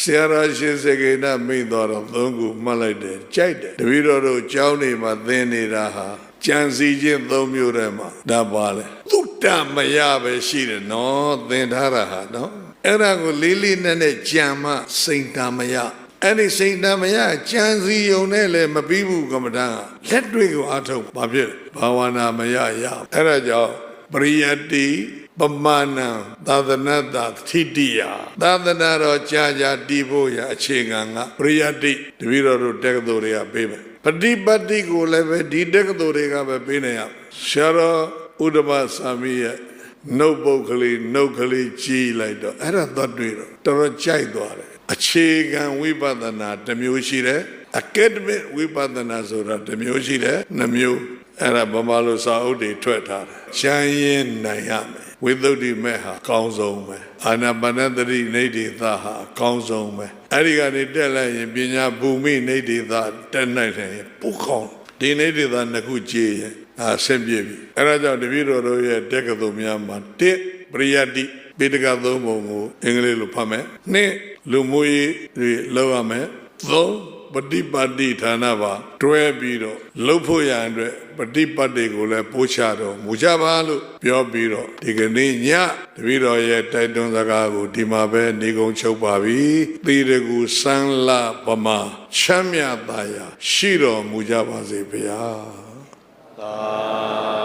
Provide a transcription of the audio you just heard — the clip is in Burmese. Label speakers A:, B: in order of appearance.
A: ဆရာတော်ရှင်စကေနမိတ်တော်တော့သုံးခုမှတ်လိုက်တယ်ကြိုက်တယ်တပည့်တော်တို့ကျောင်းနေမှာသင်နေတာဟာကြံစီခြင်းသုံးမျိုးထဲမှာဒါပါလေသုတ္တမယပဲရှိတယ်နော်သင်ထားတာဟာနော်အဲ့ဒါကိုလေးလေးနက်နက်ကြံမှစိန်တမယအဲ့ဒီစိန်တမယကြံစီယုံနဲ့လည်းမပြီးဘူးကမ္မဋ္ဌာန်းကလက်တွေကိုအားထုတ်ဘာဖြစ်လဲဘာဝနာမယရအဲ့ဒါကြောင့်ပရိယတ္တိ ပမာဏံသာသနတထိတိယသာသနာတော်ကြာကြာတည်ဖို့ရအခြေခံကပရိယတ္တိတပည့်တော်တို့တက္ကသိုလ်တွေကပေးမယ်ပฏิပတ်တိကိုလည်းပဲဒီတက္ကသိုလ်တွေကပဲပေးနေရဆရာတော်ဥဒ္ဓမသာမီးရဲ့နှုတ်ပုတ်ကလေးနှုတ်ကလေးကြီးလိုက်တော့အဲ့ဒါသွားတွေ့တော့တော်တော်ကြိုက်သွားတယ်အခြေခံဝိပဿနာတစ်မျိုးရှိတယ် academic ဝိပဿနာဆိုတာတစ်မျိုးရှိတယ်နှစ်မျိုး အဲ့ဒါဗမာလိုစာအုပ်တွေထွက်ထားတယ်ချမ်းရင်နိုင်ရမယ်ဝိသုဒ္ဓိမဲ့ဟာအကောင်းဆုံးပဲအာနာပါနတတိနေတိသဟာအကောင်းဆုံးပဲအဲ့ဒီကနေတက်လိုက်ရင်ပညာဘူမိနေတိသတက်နိုင်တယ်ပုကောင်းဒီနေတိသနှစ်ခုကြည့်ရင်အာဆင်ပြေပြီအဲ့ဒါကြောင့်တပည့်တော်တို့ရဲ့တက္ကသိုလ်များမှာတစ်ပရိယတ္တိပေတကသုံးပုံကိုအင်္ဂလိပ်လိုဖတ်မယ်နှစ်လူမှုရေးတွေလောက်ရမယ်သုံး ပฏิပတ်တိဌာနပါတွဲပြီးတော့လှုပ်ဖို့ရန်အတွက်ပฏิပတ်တိကိုလည်းပို့ချတော့မူကြပါလို့ပြောပြီးတော့ဒီကနေ့ညတပည့်တော်ရဲ့တိုက်တွန်းစကားကိုဒီမှာပဲနေကုန်ချုပ်ပါပြီသီရကူစမ်းလာပမာချမ်းမြတ်သားရာရှိတော်မူကြပါစေဗျာ
B: သာ